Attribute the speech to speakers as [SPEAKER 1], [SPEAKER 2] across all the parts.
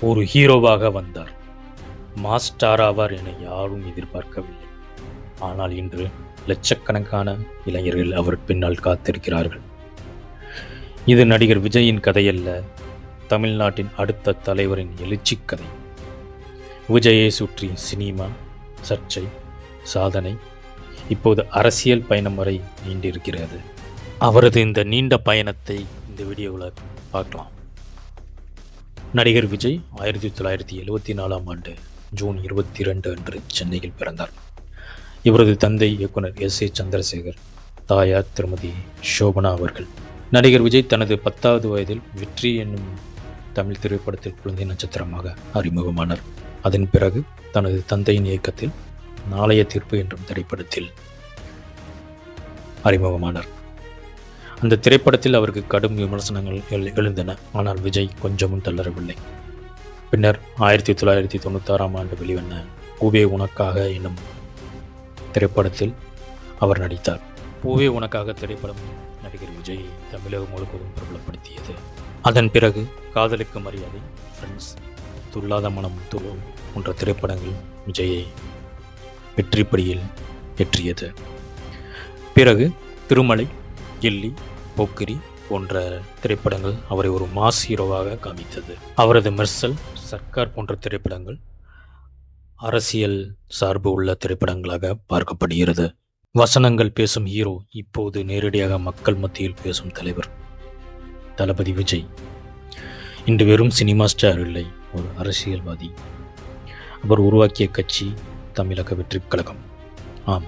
[SPEAKER 1] ஒரு ஹீரோவாக வந்தார். மாஸ்டார் ஆவார் என யாரும் எதிர்பார்க்கவில்லை. ஆனால் இன்று லட்சக்கணக்கான இளைஞர்கள் அவர் பின்னால் காத்திருக்கிறார்கள். இது நடிகர் விஜயின் கதையல்ல தமிழ்நாட்டின் அடுத்த தலைவரின் எழுச்சி கதை. விஜயை சுற்றி சினிமா சர்ச்சை சாதனை இப்போது அரசியல் பயணம் வரை நீண்டிருக்கிறது. அவரது இந்த நீண்ட பயணத்தை இந்த வீடியோவில் பார்க்கலாம். நடிகர் விஜய் ஆயிரத்தி தொள்ளாயிரத்தி எழுவத்தி நாலாம் ஆண்டு ஜூன் இருபத்தி ரெண்டு அன்று சென்னையில் பிறந்தார். இவரது தந்தை இயக்குனர் எஸ் ஏ சந்திரசேகர் தாயார் திருமதி ஷோபனா அவர்கள். நடிகர் விஜய் தனது பத்தாவது வயதில் வெற்றி என்னும் தமிழ் திரைப்படத்தில் குழந்தை நட்சத்திரமாக அறிமுகமானார். அதன் பிறகு தனது தந்தையின் இயக்கத்தில் நாளைய தீர்ப்பு என்றும் திரைப்படத்தில் அறிமுகமானார். அந்த திரைப்படத்தில் அவருக்கு கடும் விமர்சனங்கள் எழு- எழுந்தன. ஆனால் விஜய் கொஞ்சமும் தளரவில்லை. பின்னர் ஆயிரத்தி தொள்ளாயிரத்தி தொண்ணூத்தாறாம் ஆண்டு வெளிவந்த பூவே உனக்காக என்னும் திரைப்படத்தில் அவர் நடித்தார். பூவே உனக்காக திரைப்படம் நடிகர் விஜய் தமிழகம் முழுவதும் பிரபலப்படுத்தியது. அதன் பிறகு காதலுக்கு மரியாதை ஃப்ரெண்ட்ஸ் துள்ளாத மனம் துள்ளும் போன்ற திரைப்படங்கள் விஜயை வெற்றிப்படியில் ஏற்றியது பிறகு திருமலை கில்லி போக்கிரி போன்ற திரைப்படங்கள் அவரை ஒரு மாஸ் ஹீரோவாக காமித்தது. அவரது மெர்சல் சர்க்கார் போன்ற திரைப்படங்கள் அரசியல் சார்பு உள்ள திரைப்படங்களாக பார்க்கப்படுகிறது. வசனங்கள் பேசும் ஹீரோ இப்போது நேரடியாக மக்கள் மத்தியில் பேசும் தலைவர் தளபதி விஜய். இன்று வெறும் சினிமா ஸ்டார் இல்லை ஒரு அரசியல்வாதி. அவர் உருவாக்கிய கட்சி தமிழக வெற்றிக் கழகம். ஆம்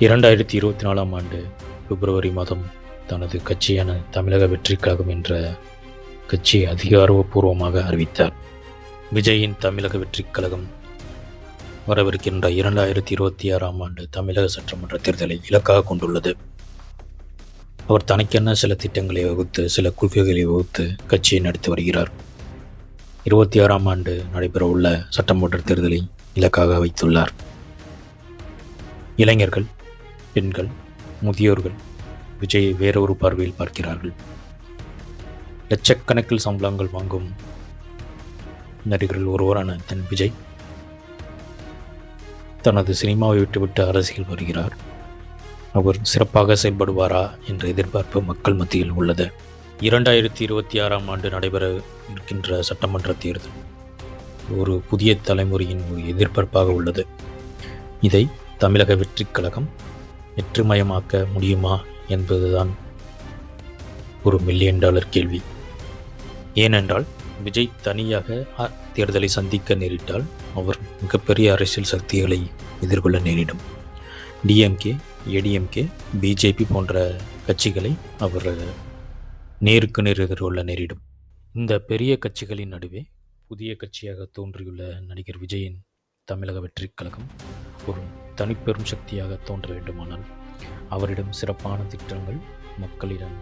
[SPEAKER 1] இரண்டாயிரத்தி இருபத்தி நாலாம் ஆண்டு பிப்ரவரி மாதம் தனது கட்சியான தமிழக வெற்றிக் கழகம் என்ற கட்சியை அதிகாரப்பூர்வமாக அறிவித்தார். விஜயின் தமிழக வெற்றிக் கழகம் வரவிருக்கின்ற இரண்டாயிரத்தி இருபத்தி ஆறாம் ஆண்டு தமிழக சட்டமன்ற தேர்தலை இலக்காக கொண்டுள்ளது. அவர் தனக்கென்ன சில திட்டங்களை வகுத்து சில கொள்கைகளை வகுத்து கட்சியை நடத்தி வருகிறார். இருபத்தி ஆறாம் ஆண்டு நடைபெறவுள்ள சட்டமன்ற தேர்தலை இலக்காக வைத்துள்ளார். இளைஞர்கள் பெண்கள் முதியோர்கள் விஜயை வேறொரு பார்வையில் பார்க்கிறார்கள். லட்சக்கணக்கில் சம்பளங்கள் வாங்கும் நடிகர்கள் ஒருவரான தன் விஜய் தனது சினிமாவை விட்டுவிட்டு அரசியல் வருகிறார். அவர் சிறப்பாக செயல்படுவாரா என்ற எதிர்பார்ப்பு மக்கள் மத்தியில் உள்ளது. இரண்டாயிரத்தி இருபத்தி ஆறாம் ஆண்டு நடைபெற இருக்கின்ற சட்டமன்ற தேர்தல் ஒரு புதிய தலைமுறையின் ஒரு எதிர்பார்ப்பாக உள்ளது. இதை தமிழக வெற்றிக் கழகம் வெற்றிமயமாக்க முடியுமா என்பதுதான் ஒரு மில்லியன் டாலர் கேள்வி. ஏனென்றால் விஜய் தனியாக தேர்தலை சந்திக்க நேரிட்டால் அவர் மிகப்பெரிய அரசியல் சக்திகளை எதிர்கொள்ள நேரிடும். டிஎம்கே ஏடிஎம்கே பிஜேபி போன்ற கட்சிகளை அவர் நேருக்கு நேர் எதிர்கொள்ள நேரிடும். இந்த பெரிய கட்சிகளின் நடுவே புதிய கட்சியாக தோன்றியுள்ள நடிகர் விஜயின் தமிழக வெற்றிக் கழகம் ஒரு தனிப்பெரும் சக்தியாக தோன்ற வேண்டுமானால் அவரிடம் சிறப்பான திட்டங்கள் மக்களிடம்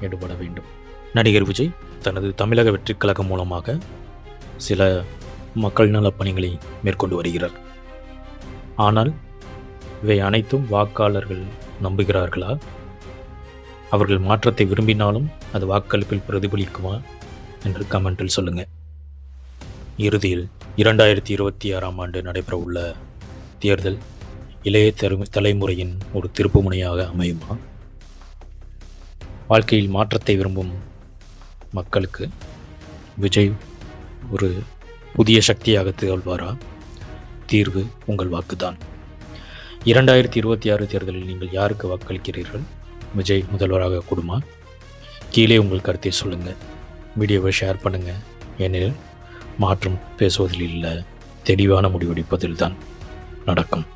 [SPEAKER 1] எடுபட வேண்டும். நடிகர் விஜய் தனது தமிழக வெற்றிக் கழகம் மூலமாக சில மக்கள் நலப் பணிகளை மேற்கொண்டு வருகிறார். ஆனால் இவை அனைத்தும் வாக்காளர்கள் நம்புகிறார்களா? அவர்கள் மாற்றத்தை விரும்பினாலும் அது வாக்களிப்பில் பிரதிபலிக்குமா என்று கமெண்டில் சொல்லுங்கள் இறுதியில் இரண்டாயிரத்தி இருபத்தி ஆறாம் ஆண்டு நடைபெறவுள்ள தேர்தல் இளைய தலைமுறையின் ஒரு திருப்புமுனையாக அமையுமா? வாழ்க்கையில் மாற்றத்தை விரும்பும் மக்களுக்கு விஜய் ஒரு புதிய சக்தியாக திகழ்வாரா? தீர்வு உங்கள் வாக்குதான். இரண்டாயிரத்தி இருபத்தி ஆறு தேர்தலில் நீங்கள் யாருக்கு வாக்களிக்கிறீர்கள்? விஜய் முதல்வராக கூடுமா? கீழே உங்கள் கருத்தை சொல்லுங்கள் வீடியோவை ஷேர் பண்ணுங்கள் ஏனெனில் மாற்றம் பேசுவதில் இல்லை தெளிவான முடிவெடுப்பதில் தான் நடக்கும்.